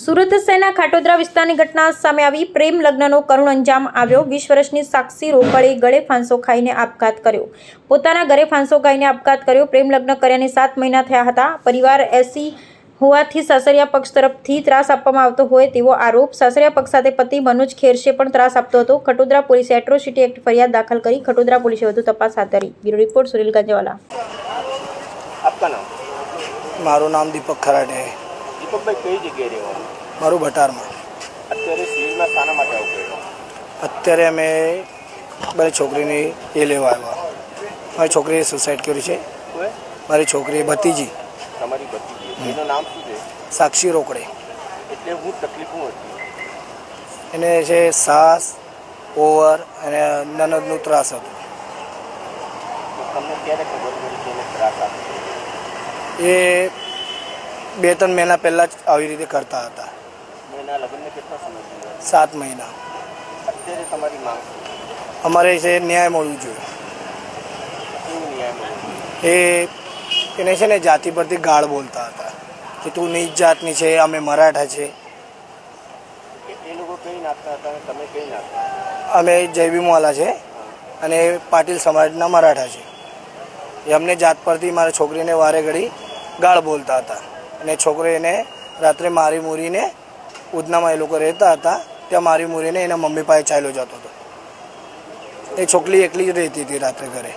સુરત શહેરના ખાટોદરા વિસ્તારની ઘટના સામે આવી. પ્રેમ લગ્નનો કરુણ અંજામ આવ્યો. વીસ વર્ષની સાક્ષી રોકડે ગળે ફાંસો ખાઈને આપઘાત કર્યો. પોતાના ઘરે ફાંસો ખાઈને આપઘાત કર્યો. પ્રેમ લગ્ન કર્યાને સાત મહિના થયા હતા. પરિવાર એસી હોવાથી સાસરિયા પક્ષ તરફથી ત્રાસ આપવામાં આવતો હોય તેવો આરોપ. સાસરિયા પક્ષ સાથે પતિ મનોજ ખેરશે પણ ત્રાસ આપતો હતો. ખટોદરા પોલીસે એટ્રોસિટી એક્ટ ફરિયાદ દાખલ કરી. ખટોદરા પોલીસે વધુ તપાસ હાથ ધરી. Bureau report Sunil Ganjewala. મારું નામ દીપક ખરાડે. છે. દીપકભાઈ કઈ જગ્યાએ રહેવાનું? મારું ભટારમાં. અત્યારે સિવિલમાં શાના માટે આવું અત્યારે અમે મારી છોકરીની એ લેવા આવ્યા. મારી છોકરીએ સુસાઇડ કર્યું છે. મારી છોકરી ભતીજી તમારી ભત્રીજી. એનું નામ શું છે? સાક્ષી રોકડે. એટલે હું તકલીફ હતી? એને છે સાસ ઓવર અને નનદનું ત્રાસ હતું. તમને ક્યારે ખબર પડી કે ત્રાસ આપે? એ બે ત્રણ મહિના પહેલાં જ આવી રીતે કરતા હતા. સાત મહિના? અમારે છે ન્યાય મળવું જોઈએ. એ એને છે ને જાતિ પરથી ગાળ બોલતા હતા કે તું નીચ જાતની છે અમે મરાઠા છે. અમે જયભીમવાલા છે અને પાટીલ સમાજના મરાઠા છે. એ અમને જાત પરથી મારા છોકરીને વારે ઘડી ગાળ બોલતા હતા. અને છોકરો એને રાત્રે મારી મૂરીને ઉધનામાં એ લોકો રહેતા હતા ત્યાં મારી મૂરીને એના મમ્મી પાસે ચાલ્યો જતો હતો. એ છોકરી એકલી જ રહેતી હતી રાત્રે ઘરે.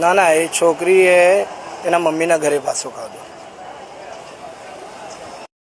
ના ના એ છોકરીએ એના મમ્મીના ઘરે પાછો ખાધો.